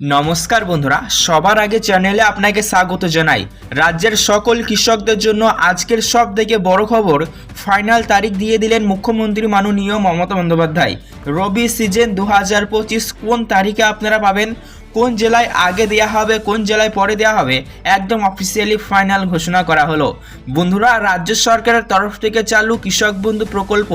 নমস্কার বন্ধুরা, সবার আগে চ্যানেলে আপনাকে স্বাগত জানাই। রাজ্যের সকল কৃষকদের জন্য আজকের সব থেকে বড় খবর, ফাইনাল তারিখ দিয়ে দিলেন মুখ্যমন্ত্রী মাননীয় মমতা বন্দ্যোপাধ্যায়। রবি সিজন দু হাজার পঁচিশ কোন তারিখে আপনারা পাবেন? কোন জেলায় আগে দেওয়া হবে, কোন জেলায় পরে দেওয়া হবে, একদম অফিসিয়ালি ফাইনাল ঘোষণা করা হলো। বন্ধুরা, রাজ্য সরকারের তরফ থেকে চালু কৃষক বন্ধু প্রকল্প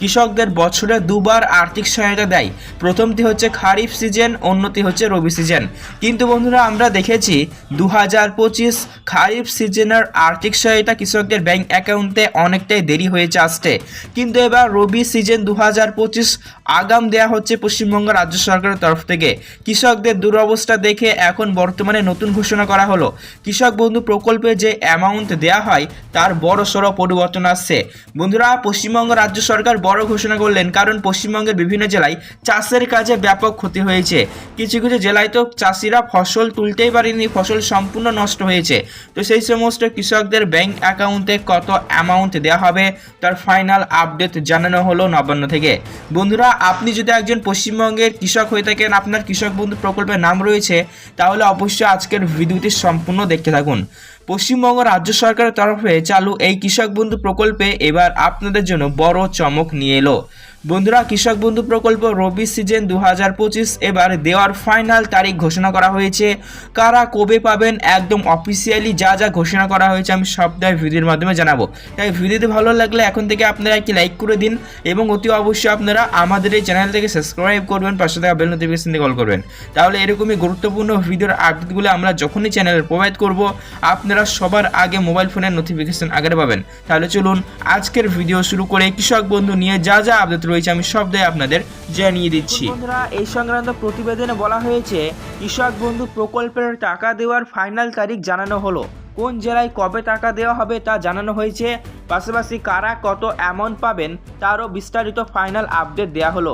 কৃষকদের বছরে দুবার আর্থিক সহায়তা দেয়। প্রথমটি হচ্ছে খারিফ সিজন, অন্যটি হচ্ছে রবি সিজন। কিন্তু বন্ধুরা, আমরা দেখেছি দু হাজার পঁচিশ খারিফ সিজনের আর্থিক সহায়তা কৃষকদের ব্যাংক অ্যাকাউন্টে অনেকটাই দেরি হয়েছে আসতে। কিন্তু এবার রবি সিজন দু হাজার পঁচিশ আগাম দেওয়া হচ্ছে পশ্চিমবঙ্গ রাজ্য সরকারের তরফ থেকে। কৃষকদের দুরবস্থা দেখে এখন বর্তমানে নতুন ঘোষণা করা হলো। কৃষক বন্ধু প্রকল্পে যে অ্যামাউন্ট দেওয়া হয়, তার বড় সড়ো পরিবর্তন আসছে। বন্ধুরা, পশ্চিমবঙ্গ রাজ্য সরকার বড় ঘোষণা করলেন, কারণ পশ্চিমবঙ্গের বিভিন্ন জেলায় চাষের কাজে ব্যাপক ক্ষতি হয়েছে। কিছু কিছু জেলায় তো চাষিরা ফসল তুলতেই পারেনি, ফসল সম্পূর্ণ নষ্ট হয়েছে। তো সেই সমস্ত কৃষকদের ব্যাংক অ্যাকাউন্টে কত অ্যামাউন্ট দেওয়া হবে, তার ফাইনাল আপডেট জানানো হলো নবান্ন থেকে। বন্ধুরা আপনি যদি একজন পশ্চিমবঙ্গের কৃষক হয়ে থাকেন, আপনার কৃষক বন্ধু প্রকল্পের নাম রয়েছে, তাহলে অবশ্যই আজকের ভিডিওটি সম্পূর্ণ দেখতে থাকুন। পশ্চিমবঙ্গ রাজ্য সরকারের তরফে চালু এই কৃষক বন্ধু প্রকল্পে এবার আপনাদের জন্য বড় চমক নিয়ে এলো। বন্ধুরা, কৃষক বন্ধু প্রকল্প রবি সিজন দু হাজার পঁচিশ, এবার দেওয়ার ফাইনাল তারিখ ঘোষণা করা হয়েছে। কারা কবে পাবেন একদম অফিসিয়ালি যা যা ঘোষণা করা হয়েছে আমি সবটাই ভিডিওর মাধ্যমে জানাব। তাই ভিডিওতে ভালো লাগলে এখন থেকে আপনারা একটি লাইক করে দিন এবং অতি অবশ্যই আপনারা আমাদের এই চ্যানেল থেকে সাবস্ক্রাইব করবেন, পাশে থাকা বেল নোটিফিকেশন কল করবেন। তাহলে এরকমই গুরুত্বপূর্ণ ভিডিওর আপডেটগুলো আমরা যখনই চ্যানেলে প্রোভাইড করব, আপনারা সবার আগে মোবাইল ফোনের নোটিফিকেশন আগে পাবেন। তাহলে চলুন আজকের ভিডিও শুরু করে কৃষক বন্ধু নিয়ে যা যা আপডেট রয়েছে, আমি সবটাই আপনাদের জানিয়ে দিচ্ছি। বন্ধুরা, এই সংক্রান্ত প্রতিবেদনে বলা হয়েছে, কৃষক বন্ধু প্রকল্পের টাকা দেওয়ার ফাইনাল তারিখ জানানো হলো। কোন জেলায় কবে টাকা দেওয়া হবে তা জানানো হয়েছে, পাশাপাশি কারা কত অ্যামাউন্ট পাবেন তারও বিস্তারিত ফাইনাল আপডেট দেওয়া হলো।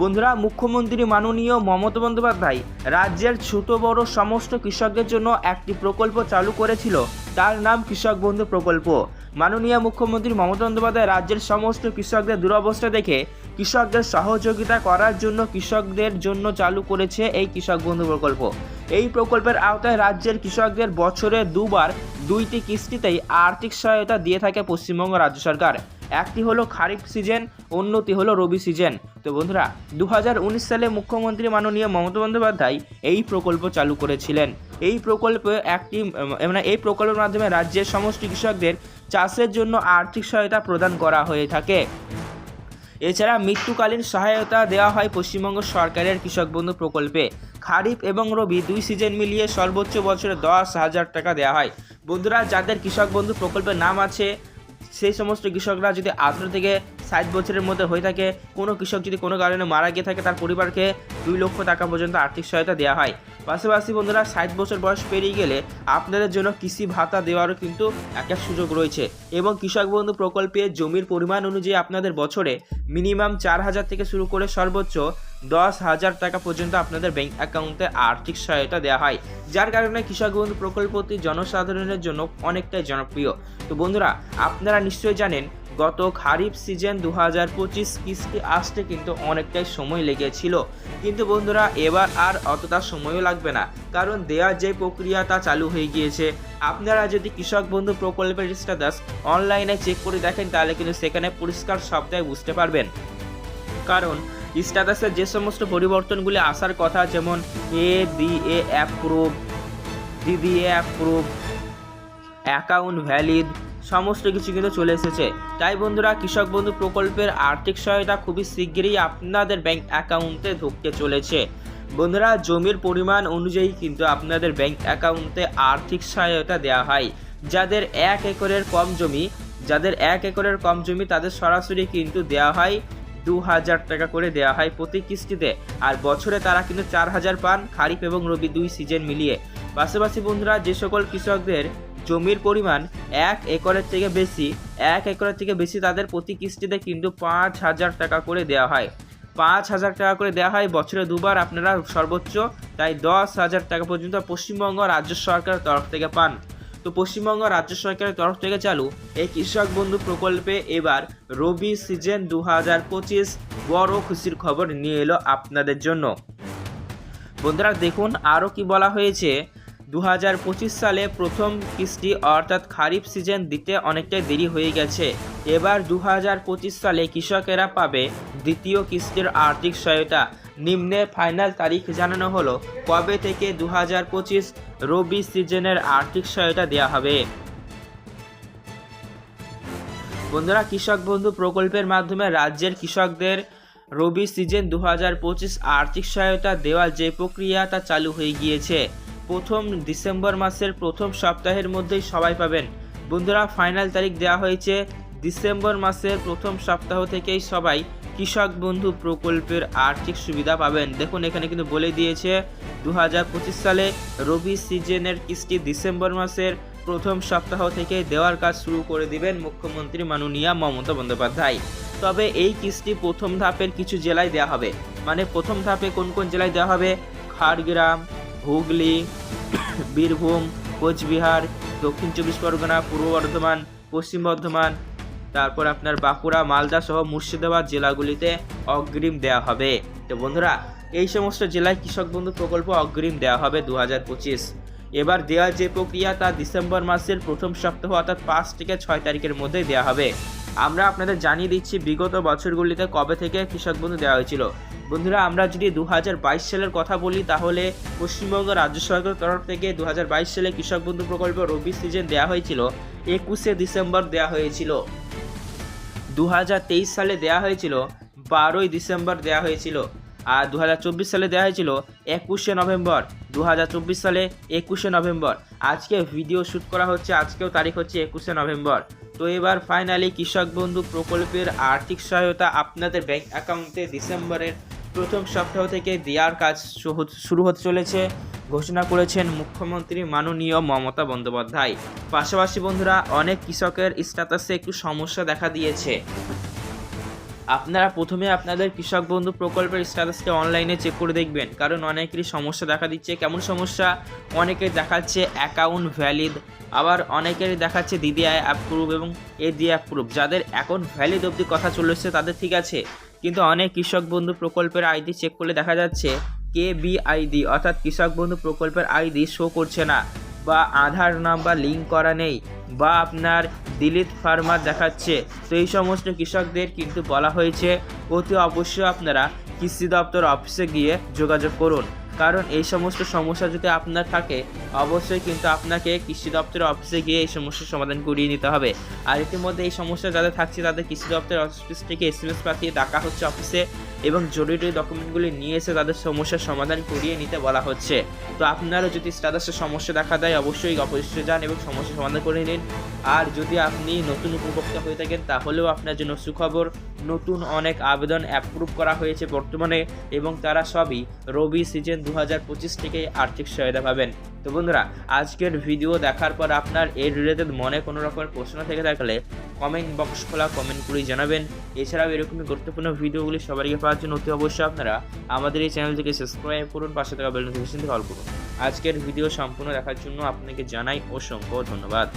বন্ধুরা, মুখ্যমন্ত্রী মাননীয় মমতা বন্দ্যোপাধ্যায় রাজ্যের ছোট বড় সমস্ত কৃষকদের জন্য একটি প্রকল্প চালু করেছিল। তার নাম কৃষক বন্ধু প্রকল্প। মাননীয় মুখ্যমন্ত্রী মমতা বন্দ্যোপাধ্যায় রাজ্যের সমস্ত কৃষকদের দুরবস্থা দেখে কৃষকদের সহযোগিতা করার জন্য কৃষকদের জন্য চালু করেছে এই কৃষক বন্ধু প্রকল্প। এই প্রকল্পের আওতায় রাজ্যের কৃষকদের বছরে দুবার দুইটি কিস্তিতেই আর্থিক সহায়তা দিয়ে থাকে পশ্চিমবঙ্গ রাজ্য সরকার। একটি হলো খারিফ সিজন, অন্যটি হলো রবি সিজন। তো বন্ধুরা দু হাজার উনিশ সালে মুখ্যমন্ত্রী মাননীয় মমতা বন্দ্যোপাধ্যায় এই প্রকল্প চালু করেছিলেন। এই প্রকল্পে একটি মানে এই প্রকল্পের মাধ্যমে রাজ্যের সমস্ত কৃষকদের চাষের জন্য আর্থিক সহায়তা প্রদান করা হয়ে থাকে। এছাড়া মৃত্যুকালীন সহায়তা দেওয়া হয় পশ্চিমবঙ্গ সরকারের কৃষক বন্ধু প্রকল্পে। খারিফ এবং রবি দুই সিজন মিলিয়ে সর্বোচ্চ বছরে দশ হাজার টাকা দেওয়া হয়। বন্ধুরা, যাদের কৃষক বন্ধু প্রকল্পের নাম আছে সেই সমস্ত কৃষকরা যদি আঠারো থেকে ষাট বছরের মধ্যে হয়ে থাকে, কোনো কৃষক যদি কোনো কারণে মারা গিয়ে থাকে, তার পরিবারকে দুই লক্ষ টাকা পর্যন্ত আর্থিক সহায়তা দেওয়া হয়। পাশাপাশি বন্ধুরা, ষাট বছর বয়স পেরিয়ে গেলে আপনাদের জন্য কৃষি ভাতা দেওয়ারও কিন্তু একটা সুযোগ রয়েছে এবং কৃষক বন্ধু প্রকল্পে জমির পরিমাণ অনুযায়ী আপনাদের বছরে মিনিমাম চার হাজার থেকে শুরু করে সর্বোচ্চ দশ হাজার টাকা পর্যন্ত আপনাদের ব্যাংক অ্যাকাউন্টে আর্থিক সহায়তা দেওয়া হয়, যার কারণে কৃষক বন্ধু প্রকল্পটি জনসাধারণের জন্য অনেকটাই জনপ্রিয়। তো বন্ধুরা, আপনারা নিশ্চয়ই জানেন, গত খারিফ সিজন দু হাজার পঁচিশ কিস্তি আসতে কিন্তু অনেকটাই সময় লেগেছিল। কিন্তু বন্ধুরা, এবার আর অতটা সময়ও লাগবে না, কারণ দেওয়ার যে প্রক্রিয়া তা চালু হয়ে গিয়েছে। আপনারা যদি কৃষক বন্ধু প্রকল্পের স্ট্যাটাস অনলাইনে চেক করে দেখেন, তাহলে কিন্তু সেখানে পরিষ্কার শব্দে বুঝতে পারবেন। কারণ স্ট্যাটাসের যে সমস্ত পরিবর্তনগুলি আসার কথা, যেমন এ বি এ অ্যাপ্রুভ দিদি এ অ্যাপ্রুভ অ্যাকাউন্ট ভ্যালিড সমস্ত কিছু কিন্তু চলে এসেছে। তাই বন্ধুরা, কৃষক বন্ধু প্রকল্পের আর্থিক সহায়তা খুবই শীঘ্রই আপনাদের ব্যাংক অ্যাকাউন্টে ঢুকতে চলেছে। বন্ধুরা, জমির পরিমাণ অনুযায়ী কিন্তু আপনাদের ব্যাংক অ্যাকাউন্টে আর্থিক সহায়তা দেওয়া হয়। যাদের এক একরের কম জমি, যাদের এক একরের কম জমি তাদের সরাসরি কিন্তু দেওয়া হয়। দু হাজার টাকা করে দেওয়া হয় প্রতি কিস্তিতে। আর বছরে তারা কিন্তু চার হাজার পান খারিফ এবং রবি দুই সিজন মিলিয়ে। পাশাপাশি বন্ধুরা, যে সকল কৃষকদের জমির পরিমাণ এক একরের থেকে বেশি, এক একরের থেকে বেশি তাদের প্রতি কিস্তিতে কিন্তু পাঁচ হাজার টাকা করে দেওয়া হয়। পাঁচ হাজার টাকা করে দেওয়া হয় বছরে দুবার আপনারা সর্বোচ্চ, তাই দশ হাজার টাকা পর্যন্ত পশ্চিমবঙ্গ রাজ্য সরকারের তরফ থেকে পান। তো পশ্চিমবঙ্গ রাজ্য সরকারের তরফ থেকে চালু এই কৃষক বন্ধু প্রকল্পে এবার রবি সিজন দু হাজার পঁচিশ বড় খুশির খবর নিয়ে এলো আপনাদের জন্য। বন্ধুরা, দেখুন আরও কি বলা হয়েছে। দু হাজার পঁচিশ সালে প্রথম কিস্তি অর্থাৎ খারিফ সিজন দিতে অনেকটাই দেরি হয়ে গেছে। এবার দু হাজার পঁচিশ সালে কৃষকেরা পাবে দ্বিতীয় কিস্তির আর্থিক সহায়তা। নিম্নে ফাইনাল তারিখ জানানো হলো। কবে থেকে দু হাজার পঁচিশ রবি সিজনের আর্থিক সহায়তা দেওয়া হবে? বন্ধুরা, কৃষক বন্ধু প্রকল্পের মাধ্যমে রাজ্যের কৃষকদের রবি সিজন দু হাজার পঁচিশ আর্থিক সহায়তা দেওয়ার যে প্রক্রিয়া তা চালু হয়ে গিয়েছে। প্রথম ডিসেম্বর মাসের প্রথম সপ্তাহের মধ্যেই সবাই পাবেন। বন্ধুরা, ফাইনাল তারিখ দেওয়া হয়েছে ডিসেম্বর মাসের প্রথম সপ্তাহ থেকেই সবাই কৃষক বন্ধু প্রকল্পের আর্থিক সুবিধা পাবেন। দেখুন, এখানে কিন্তু বলে দিয়েছে দু হাজার পঁচিশ সালে রবি সিজনের কিস্তি ডিসেম্বর মাসের প্রথম সপ্তাহ থেকে দেওয়ার কাজ শুরু করে দিবেন মুখ্যমন্ত্রী মাননীয়া মমতা বন্দ্যোপাধ্যায়। তবে এই কিস্তি প্রথম ধাপের কিছু জেলায় দেওয়া হবে। মানে প্রথম ধাপে কোন কোন জেলায় দেওয়া হবে? খাড়গ্রাম, হুগলি, বীরভূম, কোচবিহার, দক্ষিণ চব্বিশ পরগনা, পূর্ব বর্ধমান, পশ্চিম বর্ধমান তারপর আপনার বাঁকুড়া, মালদা সহ মুর্শিদাবাদ জেলাগুলিতে অগ্রিম দেওয়া হবে। তো বন্ধুরা, এই সমস্ত জেলায় কৃষক বন্ধু প্রকল্প অগ্রিম দেওয়া হবে দু হাজার পঁচিশ। এবার দেওয়ার যে প্রক্রিয়া তা ডিসেম্বর মাসের প্রথম সপ্তাহ অর্থাৎ পাঁচ থেকে ছয় তারিখের মধ্যেই দেওয়া হবে। আমরা আপনাদের জানিয়ে দিচ্ছি, বিগত বছরগুলিতে কবে থেকে কৃষক বন্ধু দেওয়া হয়েছিল। বন্ধুরা, আমরা যদি দু হাজার বাইশ সালের কথা বলি, তাহলে পশ্চিমবঙ্গ রাজ্য সরকারের তরফ থেকে দু হাজার বাইশ সালে কৃষক বন্ধু প্রকল্প রবি সিজন দেওয়া হয়েছিল, একুশে ডিসেম্বর দেওয়া হয়েছিল। দু হাজার তেইশ সালে দেয়া হয়েছিল, বারোই ডিসেম্বর দেয়া হয়েছিল। আর দু হাজার চব্বিশ সালে দেওয়া হয়েছিল, একুশে নভেম্বর। দু হাজার চব্বিশ সালে একুশে নভেম্বর। আজকে ভিডিও শ্যুট করা হচ্ছে, আজকেও তারিখ হচ্ছে একুশে নভেম্বর। তো এবার ফাইনালি কৃষক বন্ধু প্রকল্পের আর্থিক সহায়তা আপনাদের ব্যাংক অ্যাকাউন্টে ডিসেম্বরের প্রথম সপ্তাহ থেকে দেওয়ার কাজ শুরু- হতে চলেছে। ঘোষণা করেছেন মুখ্যমন্ত্রী মাননীয় মমতা বন্দ্যোপাধ্যায়। পাশাপাশি বন্ধুরা, অনেক কৃষকের স্ট্যাটাসে একটু সমস্যা দেখা দিয়েছে। আপনারা প্রথমে আপনাদের কৃষক বন্ধু প্রকল্পের স্ট্যাটাসকে অনলাইনে চেক করে দেখবেন। কারণ অনেকেরই সমস্যা দেখা দিচ্ছে। কেমন সমস্যা? অনেকের দেখাচ্ছে অ্যাকাউন্ট ভ্যালিড আবার অনেকেরই দেখাচ্ছে দিদি আয় অ্যাপ্রুভ এবং এ দিয়ে অ্যাপ্রুভ যাদের অ্যাকাউন্ট ভ্যালিড অবধি কথা চলেছে, তাদের ঠিক আছে। কিন্তু অনেক কৃষক বন্ধু প্রকল্পের আইডি চেক করলে দেখা যাচ্ছে কে বি আইডি অর্থাৎ কৃষক বন্ধু প্রকল্পের আইডি শো করছে না বা আধার নাম্বার লিঙ্ক করা নেই বা আপনার দিলিত ফার্মার দেখাচ্ছে। তো এই সমস্ত কৃষকদের কিন্তু বলা হয়েছে, অতি অবশ্যই আপনারা কৃষি দপ্তর অফিসে গিয়ে যোগাযোগ করুন। কারণ এই সমস্ত সমস্যা যদি আপনার থাকে, অবশ্যই কিন্তু আপনাকে কৃষি দপ্তরের অফিসে গিয়ে এই সমস্যার সমাধান করিয়ে নিতে হবে। আর ইতিমধ্যে এই সমস্যা যাদের থাকছে, তাদের কৃষি দপ্তরের অফিস থেকে এস এম এস পাঠিয়ে ডাকা হচ্ছে অফিসে এবং জরুরি ডকুমেন্টগুলি নিয়ে এসে তাদের সমস্যার সমাধান করিয়ে নিতে বলা হচ্ছে। তো আপনারও যদি স্ট্যাটাসের সমস্যা দেখা দেয়, অবশ্যই অফিসে যান এবং সমস্যার সমাধান করে নিন। আর যদি আপনি নতুন উপভোক্তা হয়ে থাকেন, তাহলেও আপনার জন্য সুখবর, নতুন অনেক আবেদন অ্যাপ্রুভ করা হয়েছে বর্তমানে এবং তারা সবই রবি সিজন দু হাজার পঁচিশ থেকে আর্থিক সহায়তা পাবেন। তো বন্ধুরা, আজকের ভিডিও দেখার পর আপনার এর রিলেটেড মনে কোনো রকমের প্রশ্ন থেকে থাকলে কমেন্ট বক্স খোলা কমেন্ট করে জানাবেন। এছাড়াও এরকমই গুরুত্বপূর্ণ ভিডিওগুলি সবারকে পাওয়ার জন্য অতি অবশ্যই আপনারা আমাদের এই চ্যানেলটিকে সাবস্ক্রাইব করুন, পাশে থাকা বেল নোটিফিকেশন থেকে অল করুন। আজকের ভিডিও সম্পূর্ণ দেখার জন্য আপনাকে জানাই অসংখ্য ধন্যবাদ।